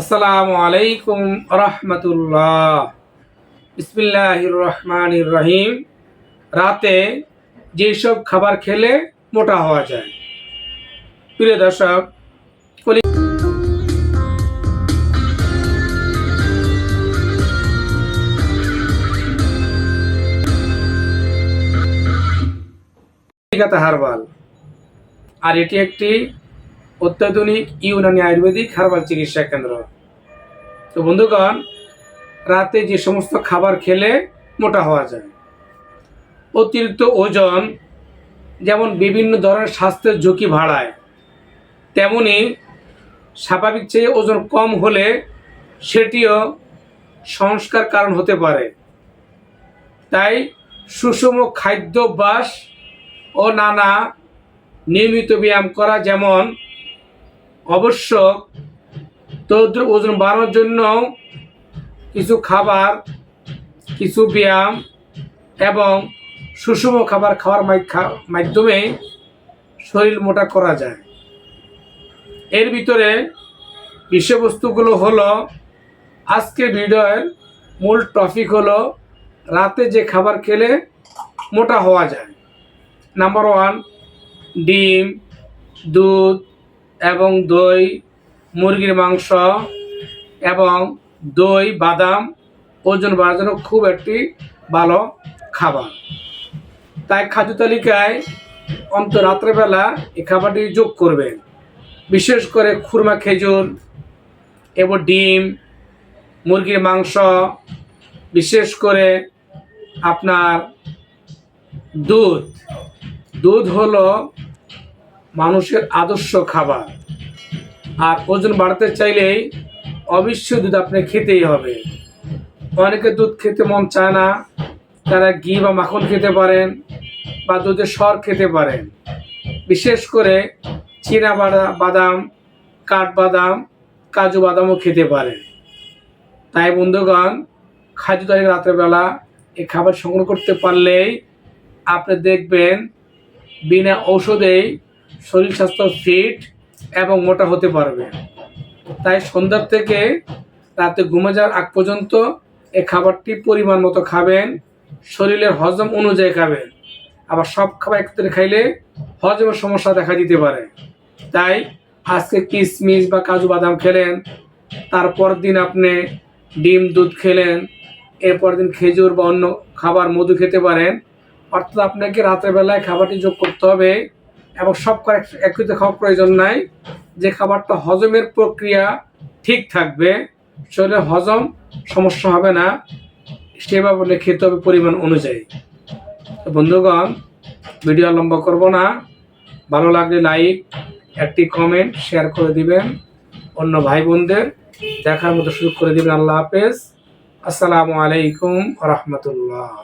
আসসালামু আলাইকুম রহমতুল্লাহ। বিসমিল্লাহির রহমানির রহিম রাতে যেসব খাবার খেলে মোটা হওয়া যায়। প্রিয় দর্শক হারবাল। আর এটি একটি অত্যাধুনিক ইউনানি আয়ুর্বেদিক হার্বাল চিকিৎসা কেন্দ্র। তো বন্ধুগণ, রাতে যে সমস্ত খাবার খেলে মোটা হওয়া যায়। অতিরিক্ত ওজন যেমন বিভিন্ন ধরনের স্বাস্থ্যের ঝুঁকি বাড়ায়, তেমনি স্বাভাবিক চেয়ে ওজন কম হলে সেটিও সংস্কার কারণ হতে পারে। তাই সুষম খাদ্যাভ্যাস ও নানা নিয়মিত ব্যায়াম করা যেমন অবশ্য তদ্র ওজন বাড়ানোর জন্য কিছু খাবার, কিছু ব্যায়াম এবং সুষম খাবার খাওয়ার মাধ্যমে শরীর মোটা করা যায়। এর ভিতরে বিষয়বস্তুগুলো হলো, আজকের ভিডিওর মূল টপিক হলো, রাতে যে খাবার খেলে মোটা হওয়া যায়। নাম্বার ওয়ান, ডিম, দুধ এবং দই, মুরগির মাংস এবং দই, বাদাম ওজন বাড়ার জন্য খুব একটি ভালো খাবার। তাই খাদ্য তালিকায় অন্ত রাত্রেবেলা এই খাবারটি যোগ করবেন। বিশেষ করে খুরমা খেজুর এবং ডিম, মুরগির মাংস, বিশেষ করে আপনার দুধ। দুধ হলো মানুষের আদর্শ খাবার। আর ওজন বাড়াতে চাইলেই অবশ্যই দুধ আপনি খেতেই হবে। অনেকে দুধ খেতে মন চায় না, তারা ঘি বা মাখন খেতে পারেন বা দুধের সর খেতে পারেন। বিশেষ করে চীনা বাদা- বাদাম কাঠবাদাম কাজু বাদামও খেতে পারেন। তাই বন্ধুগণ, খাদ্য তালিকা রাত্রেবেলা এই খাবার সংগ্রহ করতে পারলেই আপনি দেখবেন বিনা ঔষধেই শরীর স্বাস্থ্য ফিট এবং মোটা হতে পারবে। তাই সন্ধ্যার থেকে রাতে ঘুমে যাওয়ার আগ পর্যন্ত এই খাবারটি পরিমাণ মতো খাবেন। শরীরের হজম অনুযায়ী খাবেন। আবার সব খাবার একত্রে খাইলে হজমের সমস্যা দেখা দিতে পারে। তাই আজকে কিশমিশ বা কাজু বাদাম খেলেন, তারপর দিন আপনি ডিম, দুধ খেলেন, এরপর দিন খেজুর বা অন্য খাবার মধু খেতে পারেন। অর্থাৎ আপনাকে রাত্রেবেলায় খাবারটি যোগ করতে হবে এবং সব খাবার এক- খাওয়ার প্রয়োজন নাই। যে খাবারটা হজমের প্রক্রিয়া ঠিক থাকবে শরীরে হজম সমস্যা হবে না। সেভাবে খেতে হবে পরিমাণ অনুযায়ী। তো বন্ধুগণ, ভিডিও লম্বা করব না। ভালো লাগলে লাইক, একটি কমেন্ট, শেয়ার করে দিবেন। অন্য ভাই বোনদের দেখার মতো সুযোগ করে দিবেন। আল্লাহ হাফেজ। আসসালামু আলাইকুম রহমতুল্লাহ।